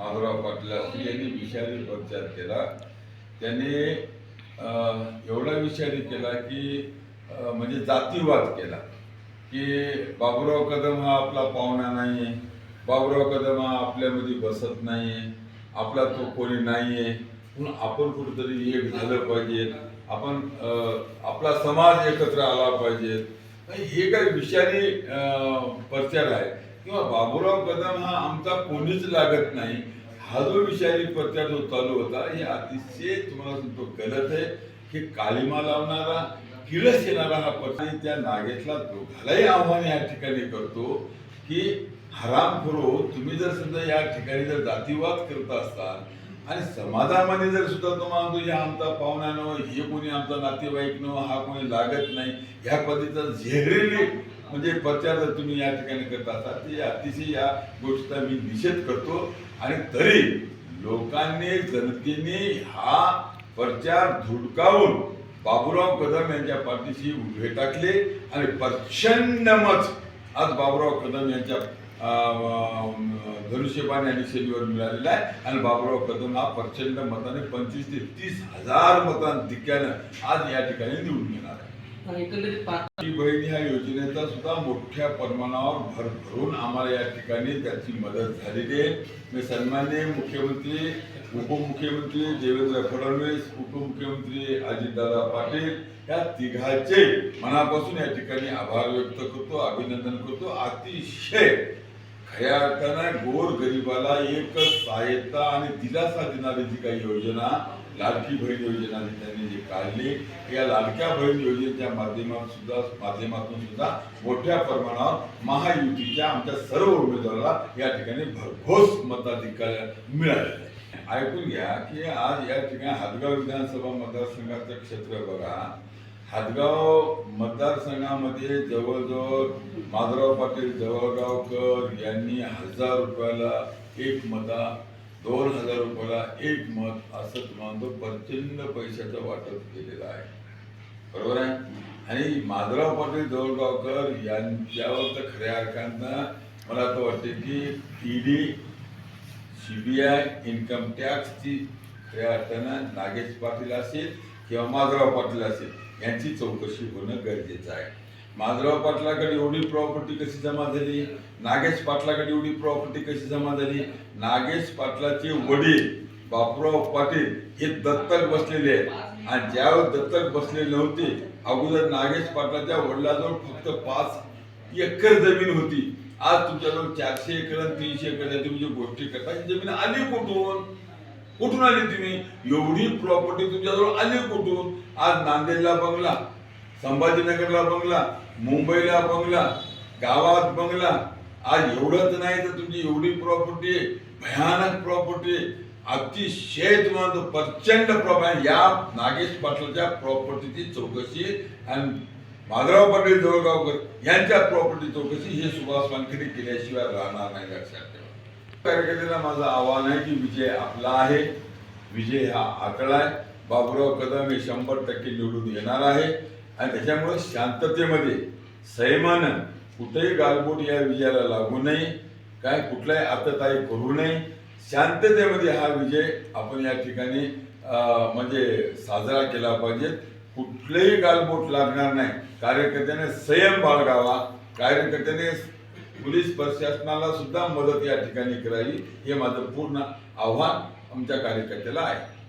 माधवराव पाटील असतील यांनी विषारी प्रचार केला. त्यांनी एवढा विषारी केला की म्हणजे जातीवाद केला की बाबूराव कदम हा आपला पाहुणा नाही आहे बाबूराव कदम हा आपल्यामध्ये बसत नाही आहे आपला तो कोणी नाही आहे म्हणून आपण कुठंतरी एक झालं पाहिजे आपण आपला समाज एकत्र आला पाहिजे. हे काही विषारी प्रचार आहे. किंवा बाबूराव कदम हा आमचा कोणीच लागत नाही. हा जो विषारी प्रचार जो चालू होता हे अतिशय तुम्हाला सांगतो गलत आहे की कालिमा लावणारा किळस येणारा हा प्रचार त्या नागेतला दोघालाही आव्हान या ठिकाणी करतो की हरामखोरो हो, तुम्ही जर समजा या ठिकाणी जर जातीवाद करत असाल आणि समाजामध्ये जर सुद्धा तुम्हाला तुझ्या आमचा पाहुण्यानं हे कोणी आमचा नातेवाईकनं हा कोणी लागत नाही ह्या पद्धतीचा झेहरेली म्हणजे प्रचार जर तुम्ही या ठिकाणी करत असाल ते अतिशय या गोष्टीचा मी निषेध करतो. आणि तरी लोकांनी जनतेने हा प्रचार धुडकावून बाबूराव कदम यांच्या पाठीशी उभे टाकले आणि प्रचंड मत आज बाबूराव कदम यांच्या धनुष्यबाण आणि शैलीवर मिळालेला आहे. आणि बाबूराव कदम हा प्रचंड मताने पंचवीस ते तीस हजार मतांधिक्यानं आज या ठिकाणी निवडून येणार आहे. बहीण ह्या योजनेचा सुद्धा मोठ्या प्रमाणावर भरभरून आम्हाला या ठिकाणी त्याची मदत झालेली आहे. मी सन्मान्य मुख्यमंत्री उपमुख्यमंत्री देवेंद्र फडणवीस उपमुख्यमंत्री अजितदादा पाटील या तिघाचे मनापासून या ठिकाणी आभार व्यक्त करतो अभिनंदन करतो. अतिशय खऱ्या अर्थानं गोर गरिबाला एक सहायता आणि दिलासा देणारी जी काही योजना लाडकी बहीण योजना त्यांनी जी काढली या लाडक्या बहीण योजनेच्या माध्यमातून सुद्धा माध्यमातून सुद्धा मोठ्या प्रमाणावर महायुतीच्या आमच्या सर्व उमेदवाराला या ठिकाणी भरघोस मताधिकार मिळाले. ऐकून घ्या की आज या ठिकाणी हादगाव विधानसभा मतदारसंघाचं क्षेत्र बघा हादगाव मतदारसंघामध्ये जवळजवळ माधवराव पाटील जवळगावकर यांनी हजार रुपयाला एक मता दोन हजार रुपयाला एक मत असं तुम्हाला प्रचंड पैशाचं वाटप केलेलं आहे. बरोबर आहे? आणि माधवराव पाटील जवळगावकर यांच्यावर तर खऱ्या अर्थानं मला असं वाटते की ईडी सीबीआय इन्कम टॅक्सची खऱ्या अर्थानं नागेश पाटील असेल किंवा माधुराव पाटील असेल यांची चौकशी होणं गरजेचं आहे. माधुराव पाटलाकडे एवढी प्रॉपर्टी कशी जमा झाली? नागेश पाटलाकडे एवढी प्रॉपर्टी कशी जमा झाली? नागेश पाटलाचे वडील बापूराव पाटील हे दत्तक बसलेले आहेत. आणि ज्यावेळेस दत्तक बसलेले नव्हते अगोदर नागेश पाटलाच्या वडिलाजवळ फक्त पाच एकर जमीन होती. आज तुमच्याजवळ चारशे एकर आणि तीनशे एकर आहे. तुम्ही गोष्टी करता ही जमीन आली कुठून? कुठून आली तुम्ही? एवढी प्रॉपर्टी तुमच्याजवळ आली कुठून? आज नांदेडला बंगला संभाजीनगरला बंगला मुंबईला बंगला गावात बंगला. आज एवढंच नाही तर तुमची एवढी प्रॉपर्टी आहे. भयानक प्रॉपर्टी आहे. अतिशय तुम्हाला प्रचंड प्रमाण या नागेश पाटलाच्या प्रॉपर्टीची चौकशी आणि माधवराव पाटील जवळगावकर यांच्या प्रॉपर्टी चौकशी हे सुभाष वानखेडे केल्याशिवाय राहणार नाही लक्षात ठेवा. कार्यकर्त्यांना माझं आव्हान आहे की विजय आपला आहे. विजय हा आकडा आहे. बाबूराव कदम हे शंभर टक्के निवडून येणार आहे. आणि त्याच्यामुळे शांततेमध्ये संयमानं कुठेही गालबोट या विजयाला लागू नये. काय कुठलाही आतताई करू नये. शांततेमध्ये हा विजय आपण या ठिकाणी म्हणजे साजरा केला पाहिजे. कुठलेही गालबोट लागणार नाही. कार्यकर्त्याने संयम बाळगावा. कार्यकर्त्याने पोलीस प्रशासनाला सुद्धा मदत या ठिकाणी करावी हे माझं पूर्ण आव्हान आमच्या कार्यकर्त्याला आहे.